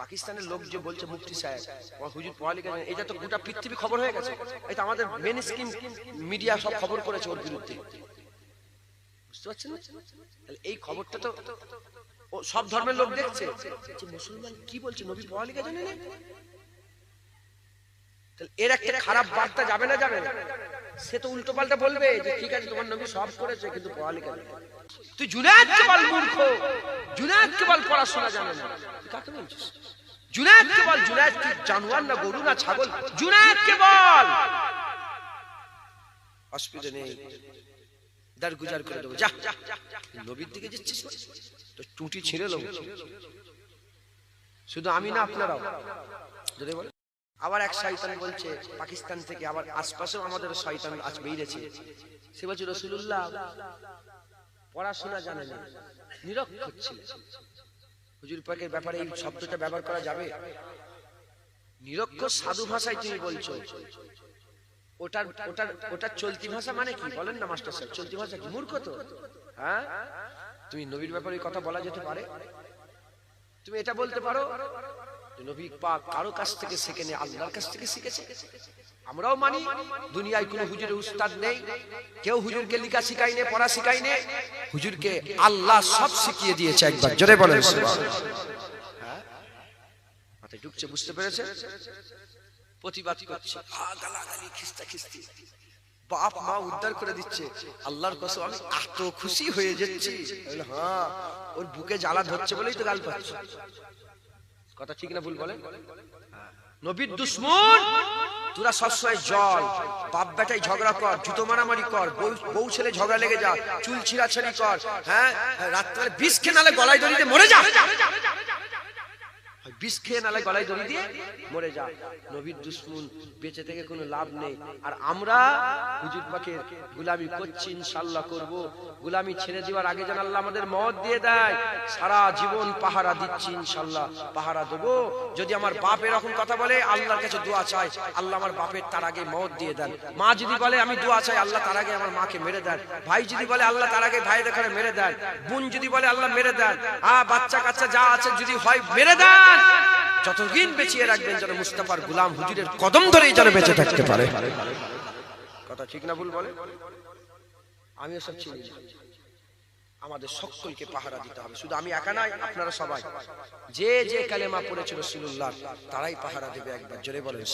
পাকিস্তানের লোক যে বলছে মুফতি সাহেব হুজুর পড়ালেখা এটা তো গোটা পৃথিবী খবর হয়ে গেছে। এটা আমাদের মেন স্কিম মিডিয়া সব খবর করেছে ওর বিরুদ্ধে। বুঝতে পারছেন এই খবরটা তো সব ধর্মের লোক দেখছে। যে মুসলমান কি বলছে, নবী পড়ালেখা জানে না এর একটা খারাপ বার্তা যাবে না যাবে না? সে তো উল্টো পাল্টা বলবে যে ঠিক আছে, তোমার নবী সব করেছে, কিন্তু পড়ালেখা তুই জুনায়দ কে বল মূর্খ! জুনায়দ কে বল পড়াশোনা জানে না। কাকে বলছিস? জুনায়দ কে জানোয়ার না গরু না ছাগল? নেই। দার গুজার করে দেবো। যা নবীর দিকে যাচ্ছিস তো টুটি ছিঁড়ে শুধু আমি না, আপনারাও। যদি বলে আবার এক শয়তান বলছে, পাকিস্তান থেকে আবার আশপাশেও আমাদের শয়তান আজ বেরিয়েছে। সে বলছে রসুল্লাহ পড়াশোনা জানে না নিরক্ষর ছিলেন হুজুর পাকের ব্যাপারে এই শব্দটা ব্যবহার করা যাবে? নিরক্ষর সাধু ভাষায় তুমি বলছো। ওটার ওটার ওটার চলতি ভাষা মানে কি? বলেন না, মাস্টার স্যার চলতি ভাষা কি? মূর্খ তো। হ্যাঁ? তুমি নবীর ব্যাপারে কথা বলা যেতে পারে? তুমি এটা বলতে পারো? নবী পাক কারও কাছ থেকে শিখে নেই আল্লাহর কাছ থেকে শিখেছে। আমরাও মানি, দুনিয়ায় কোনো হুজুরের উস্তাদ নেই, কেউ হুজুরকে লিখা শিখাই নে, পড়া শিখাই নে, হুজুরকে আল্লাহ সব শিখিয়ে দিয়েছে একবার। জোরে বলেন। হ্যাঁ? ঢুকছে, বুঝতে পেরেছে প্রতিবাদ করছে গালাগালি, খিস্তা খিস্তি। বাপ, মা উদ্ধার করে দিচ্ছে। আল্লাহর কসম, আমি এত খুশি হয়ে যাচ্ছি। হ্যাঁ ওর বুকে জ্বালা ধরছে বলেই তো গাল পাচ্ছে। কথা ঠিক না ভুল বলে? নবীর দুশ্মন! তোরা সবসময় জল বাপ বেটাই ঝগড়া কর জুতো মারামারি কর বউ- ছেলে ঝগড়া লেগে যা চুল ছিঁড়াছাড়ি কর হ্যাঁ? রাত্রে বিষ খেয়ে নালে গলায় দড়িতে মরে যা! হয় বিষ খেয়ে নালে গলায় দড়ি দিয়ে মরে যা। নবীর দুশ্মন, বেঁচে থেকে কোনো লাভ নেই। আর আমরা হুজুর পাকের গুলামি করছি ইনশাল্লাহ করব। গুলামি ছেড়ে দেওয়ার আগে যেন আল্লাহ আমাদের মত দিয়ে দেয়। সারা জীবন পাহারা দিচ্ছি ইনশাল্লাহ পাহারা দেবো। যদি আমার বাপ এরকম কথা বলে, আল্লাহর কাছে দোয়া চাই আল্লাহ আমার বাপের তার আগে মত দিয়ে দেন। মা যদি বলে, আমি দোয়া চাই, আল্লাহ তার আগে আমার মাকে মেরে দেন। ভাই যদি বলে, আল্লাহ তার আগে ভাই দেখারে মেরে দেন। বোন যদি বলে, আল্লাহ মেরে দেন। আ বাচ্চা কাচ্চা যা আছে যদি হয়, মেরে দেন। যতদিন বেঁচিয়ে রাখবেন যেন মুস্তাফার গুলাম হুজুরের কদম ধরেই যেন বেঁচে থাকতে পারে। কথা ঠিক না ভুল বলে? আমি সব চিনি। আমাদের সকলকে পাহারা দিতে হবে। শুধু আমি একা নাই, আপনারা সবাই। যে যে কালেমা পড়েছিল রসুল্লাহ তারাই পাহারা দেবে একবার। জোরে বলেন